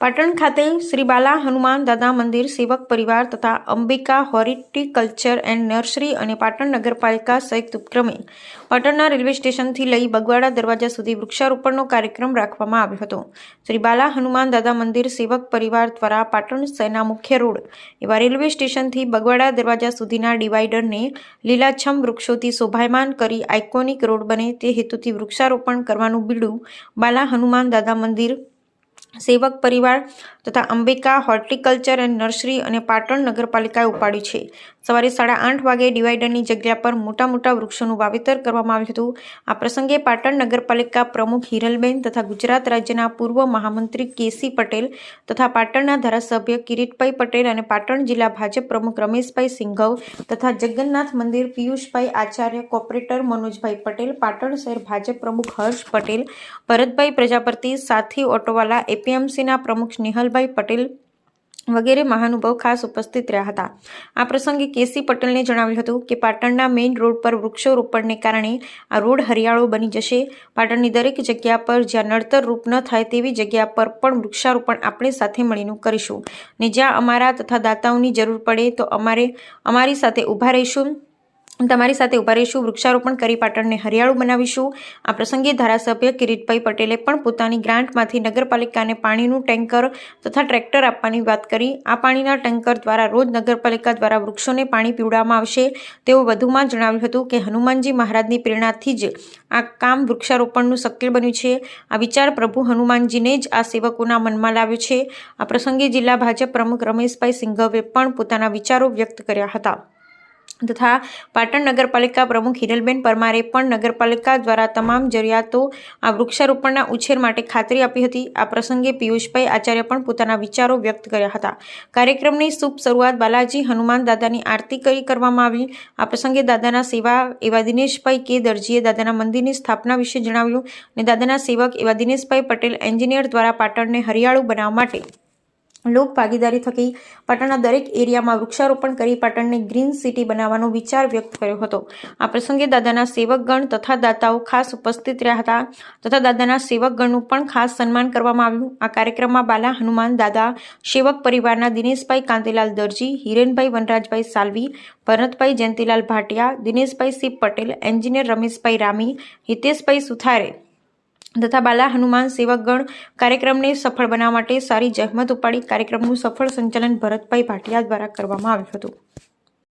પાટણ ખાતે શ્રી બાલા હનુમાન દાદા મંદિર સેવક પરિવાર તથા અંબિકા હોર્ટિકલ્ચર એન્ડ નર્સરી અને પાટણ નગરપાલિકા સંયુક્ત ઉપક્રમે પાટણના રેલવે સ્ટેશનથી લઈ બગવાડા દરવાજા સુધી વૃક્ષારોપણનો કાર્યક્રમ રાખવામાં આવ્યો હતો. શ્રી બાલા હનુમાન દાદા મંદિર સેવક પરિવાર દ્વારા પાટણ શહેરના મુખ્ય રોડ એવા રેલવે સ્ટેશનથી બગવાડા દરવાજા સુધીના ડિવાઈડરને લીલાછમ વૃક્ષોથી શોભાયમાન કરી આઇકોનિક રોડ બને તે હેતુથી વૃક્ષારોપણ કરવાનું બીડું બાલા હનુમાન દાદા મંદિર સેવક પરિવાર તથા અંબિકા હોર્ટિકલ્ચર એન્ડ નર્સરી અને પાટણ નગરપાલિકાએ ઉપાડ્યું છે. સવારે સાડા આઠ વાગે ડિવાઈડરની જગ્યા પર મોટા મોટા વૃક્ષોનું વાવેતર કરવામાં આવ્યું હતું. આ પ્રસંગે પાટણ નગરપાલિકા પ્રમુખ હિરલબેન તથા ગુજરાત રાજ્યના પૂર્વ મહામંત્રી કેસી પટેલ તથા પાટણના ધારાસભ્ય કિરીટભાઈ પટેલ અને પાટણ જિલ્લા ભાજપ પ્રમુખ રમેશભાઈ સિંઘવ તથા જગન્નાથ મંદિર પિયુષભાઈ આચાર્ય કોર્પોરેટર મનોજભાઈ પટેલ, પાટણ શહેર ભાજપ પ્રમુખ હર્ષ પટેલ, ભરતભાઈ પ્રજાપતિ, સાથી ઓટોવાલા એપીએમસીના પ્રમુખ સ્નેહલભાઈ પટેલ વગેરે મહાનુભાવ ખાસ ઉપસ્થિત રહ્યા હતા. આ પ્રસંગે કેસી પટેલને જણાવ્યું હતું કે પાટણના મેઇન રોડ પર વૃક્ષોરોપણને કારણે આ રોડ હરિયાળો બની જશે. પાટણની દરેક જગ્યા પર જ્યાં નડતર રૂપ ન થાય તેવી જગ્યા પર પણ વૃક્ષારોપણ આપણે સાથે મળીને કરીશું. ને જ્યાં અમારા તથા દાતાઓની જરૂર પડે તો અમારે અમારી સાથે ઊભા રહીશું. તમારી સાથે ઊભા રહીશું, વૃક્ષારોપણ કરી પાટણને હરિયાળું બનાવીશું. આ પ્રસંગે ધારાસભ્ય કિરીટભાઈ પટેલે પણ પોતાની ગ્રાન્ટમાંથી નગરપાલિકાને પાણીનું ટેન્કર તથા ટ્રેક્ટર આપવાની વાત કરી. આ પાણીના ટેન્કર દ્વારા રોજ નગરપાલિકા દ્વારા વૃક્ષોને પાણી પીવડાવવામાં આવશે. તેઓ વધુમાં જણાવ્યું હતું કે હનુમાનજી મહારાજની પ્રેરણાથી જ આ કામ વૃક્ષારોપણનું શક્ય બન્યું છે. આ વિચાર પ્રભુ હનુમાનજીને જ આ સેવકોના મનમાં લાવ્યો છે. આ પ્રસંગે જિલ્લા ભાજપ પ્રમુખ રમેશભાઈ સિંઘવે પણ પોતાના વિચારો વ્યક્ત કર્યા હતા. તથા પાટણ નગરપાલિકા પ્રમુખ હિરલબેન પરમારે પણ નગરપાલિકા દ્વારા તમામ જરૂરિયાતો આ વૃક્ષારોપણના ઉછેર માટે ખાતરી આપી હતી. આ પ્રસંગે પિયુષભાઈ આચાર્ય પણ પોતાના વિચારો વ્યક્ત કર્યા હતા. કાર્યક્રમની શુભ શરૂઆત બાલાજી હનુમાન દાદાની આરતી કરી કરવામાં આવી. આ પ્રસંગે દાદાના સેવા એવા દિનેશભાઈ કે દરજીએ દાદાના મંદિરની સ્થાપના વિશે જણાવ્યું અને દાદાના સેવક એવા દિનેશભાઈ પટેલ એન્જિનિયર દ્વારા પાટણને હરિયાળું બનાવવા માટે લોક ભાગીદારી થકી પાટણના દરેક એરિયામાં વૃક્ષારોપણ કરી પાટણને ગ્રીન સિટી બનાવવાનો વિચાર વ્યક્ત કર્યો હતો. આ પ્રસંગે દાદાના સેવકગણ તથા દાતાઓ ખાસ ઉપસ્થિત રહ્યા હતા. તથા દાદાના સેવકગણનું પણ ખાસ સન્માન કરવામાં આવ્યું. આ કાર્યક્રમમાં બાલા હનુમાન દાદા, સેવક પરિવારના દિનેશભાઈ કાંતિલાલ દરજી, હિરેનભાઈ વનરાજભાઈ સાલવી, ભરતભાઈ જયંતિલાલ ભાટિયા, દિનેશભાઈ સિંહ પટેલ, એન્જિનિયર રમેશભાઈ રામી, હિતેશભાઈ સુથારે તથા બાલા હનુમાન સેવકગણ કાર્યક્રમને સફળ બનાવવા માટે સારી જહેમત ઉપાડી કાર્યક્રમનું સફળ સંચાલન ભરતભાઈ ભાટિયા દ્વારા કરવામાં આવ્યું હતું.